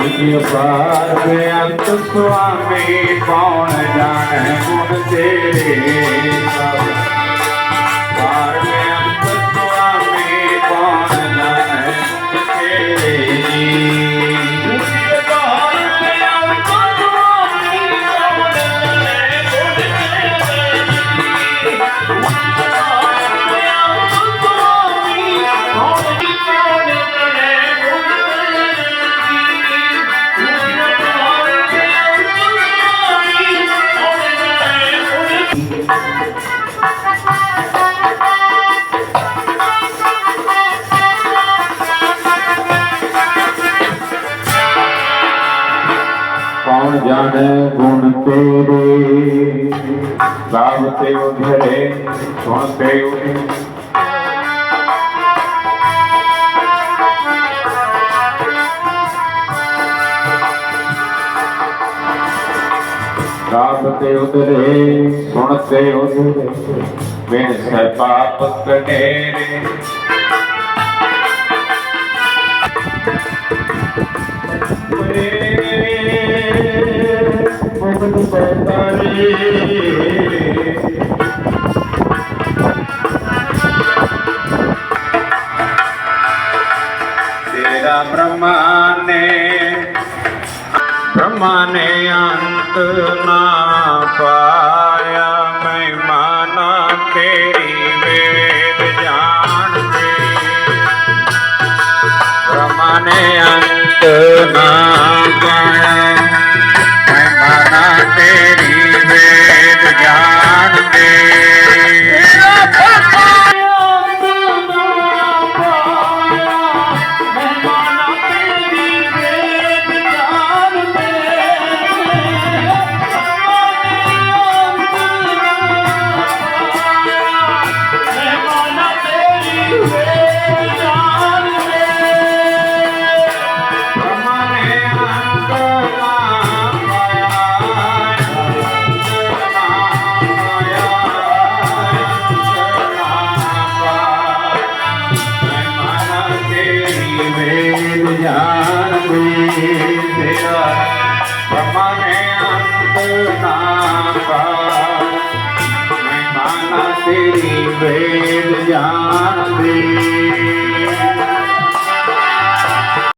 ਪਾਸ ਅਪਾਰ ਸੁਆਮੀ ਕੌਣ ਜਾਣੇ ਗੁਣ ਤੇਰੇ ਪਾਰ ਕੌਣ ਜਾਣੇ ਗੁਣ ਤੇਰੇ? ਗਾਵ ਤੇ ਉਧਰੇ ਸੁਣ ਤੇ ਉਧਰੇ। ਤੇ ਉਧਰੇ ਸੁਣ ਤੇ ਉਧਰੇ ਬਿਨ ਸਹਿ ਪਾਪ ਕਟੇਰੇ ਤੇਰਾ ਬ੍ਰਹਮਾ ਨੇ ਬ੍ਰਹਮਾ ਅੰਤ ਨਾ ਪਾਇਆ ਮਹਿਮਾ ਤੇਰੀ ਵੇਦ ਜਾਣਦੇ। ਬ੍ਰਹਮਾ ਅੰਤ ਨਾ ਪਾਇਆ ਮਹਿਮਾ ਤੇਰੀ ਤੇਰੀ ਵੇਦ ਜਾਣਦੇ ਤੇਰਾ ਬ੍ਰਹਮਾ ਨੇ ਅੰਤ ਨਾ ਪਾਇਆ ਮਹਿਮਾ ਤੇਰੀ ਵੇਦ ਜਾਣਦੇ